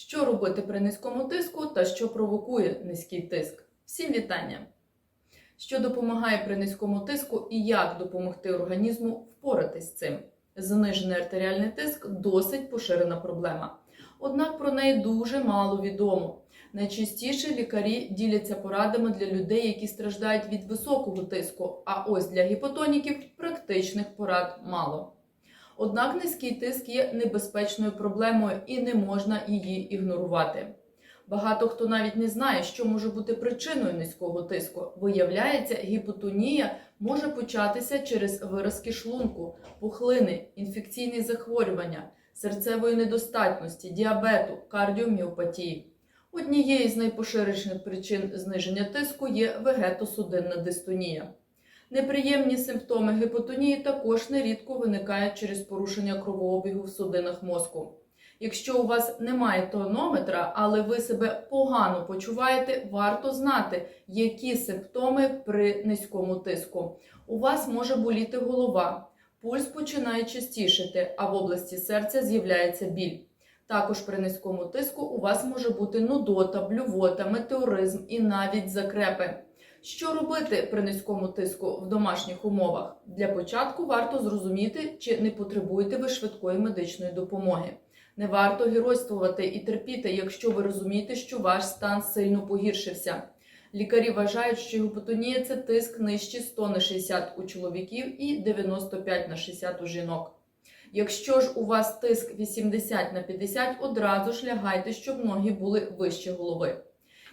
Що робити при низькому тиску та що провокує низький тиск? Всім вітання! Що допомагає при низькому тиску і як допомогти організму впоратись з цим? Занижений артеріальний тиск досить поширена проблема. Однак про неї дуже мало відомо. Найчастіше лікарі діляться порадами для людей, які страждають від високого тиску, а ось для гіпотоніків практичних порад мало. Однак низький тиск є небезпечною проблемою і не можна її ігнорувати. Багато хто навіть не знає, що може бути причиною низького тиску. Виявляється, гіпотонія може початися через виразки шлунку, пухлини, інфекційні захворювання, серцевої недостатності, діабету, кардіоміопатії. Однією з найпоширеніших причин зниження тиску є вегетосудинна дистонія. Неприємні симптоми гіпотонії також нерідко виникають через порушення кровообігу в судинах мозку. Якщо у вас немає тонометра, але ви себе погано почуваєте, варто знати, які симптоми при низькому тиску. У вас може боліти голова, пульс починає частішити, а в області серця з'являється біль. Також при низькому тиску у вас може бути нудота, блювота, метеоризм і навіть закрепи. Що робити при низькому тиску в домашніх умовах? Для початку варто зрозуміти, чи не потребуєте ви швидкої медичної допомоги. Не варто геройствувати і терпіти, якщо ви розумієте, що ваш стан сильно погіршився. Лікарі вважають, що гіпотонія – це тиск нижче 100 на 60 у чоловіків і 95 на 60 у жінок. Якщо ж у вас тиск 80 на 50, одразу ж лягайте, щоб ноги були вище голови.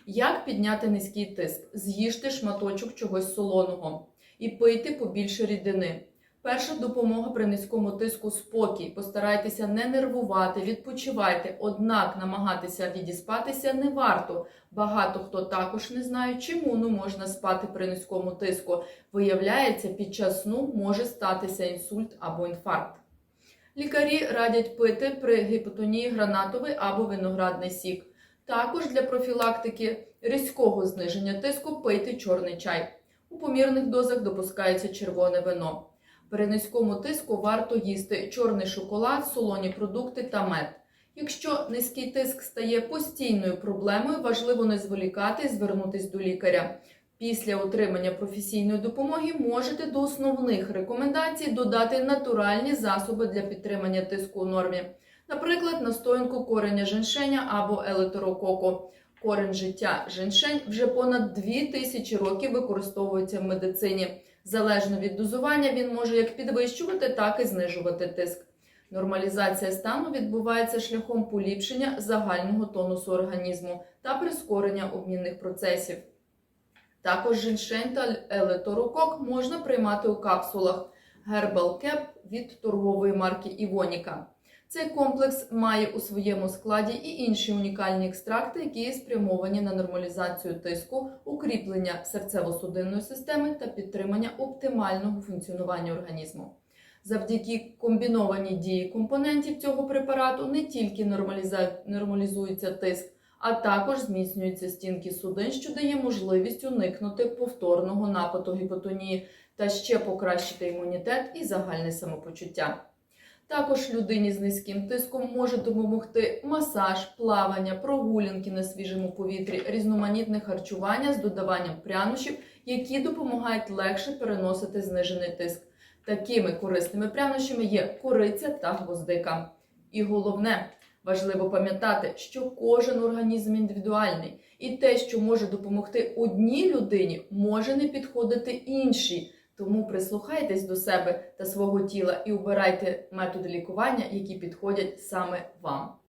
Як підняти низький тиск? З'їжте шматочок чогось солоного і пийте побільше рідини. Перша допомога при низькому тиску спокій. Постарайтеся не нервувати, відпочивайте, однак намагатися відіспатися не варто. Багато хто також не знає, чому не можна спати при низькому тиску. Виявляється, під час сну може статися інсульт або інфаркт. Лікарі радять пити при гіпотонії гранатовий або виноградний сік. Також для профілактики різкого зниження тиску пийте чорний чай. У помірних дозах допускається червоне вино. При низькому тиску варто їсти чорний шоколад, солоні продукти та мед. Якщо низький тиск стає постійною проблемою, важливо не зволікати і звернутися до лікаря. Після отримання професійної допомоги можете до основних рекомендацій додати натуральні засоби для підтримання тиску у нормі, наприклад, настоянку кореня женшеня або елетерококу. Корень життя женшень вже понад 2000 років використовується в медицині. Залежно від дозування, він може як підвищувати, так і знижувати тиск. Нормалізація стану відбувається шляхом поліпшення загального тонусу організму та прискорення обмінних процесів. Також женшень та елеторокок можна приймати у капсулах Herbal Cap від торгової марки Івоніка. Цей комплекс має у своєму складі і інші унікальні екстракти, які спрямовані на нормалізацію тиску, укріплення серцево-судинної системи та підтримання оптимального функціонування організму. Завдяки комбінованій дії компонентів цього препарату не тільки нормалізується тиск, а також зміцнюються стінки судин, що дає можливість уникнути повторного нападу гіпотонії та ще покращити імунітет і загальне самопочуття. Також людині з низьким тиском може допомогти масаж, плавання, прогулянки на свіжому повітрі, різноманітне харчування з додаванням прянощів, які допомагають легше переносити знижений тиск. Такими корисними прянощами є кориця та гвоздика. І головне, важливо пам'ятати, що кожен організм індивідуальний, і те, що може допомогти одній людині, може не підходити іншій. Тому прислухайтесь до себе та свого тіла і обирайте методи лікування, які підходять саме вам.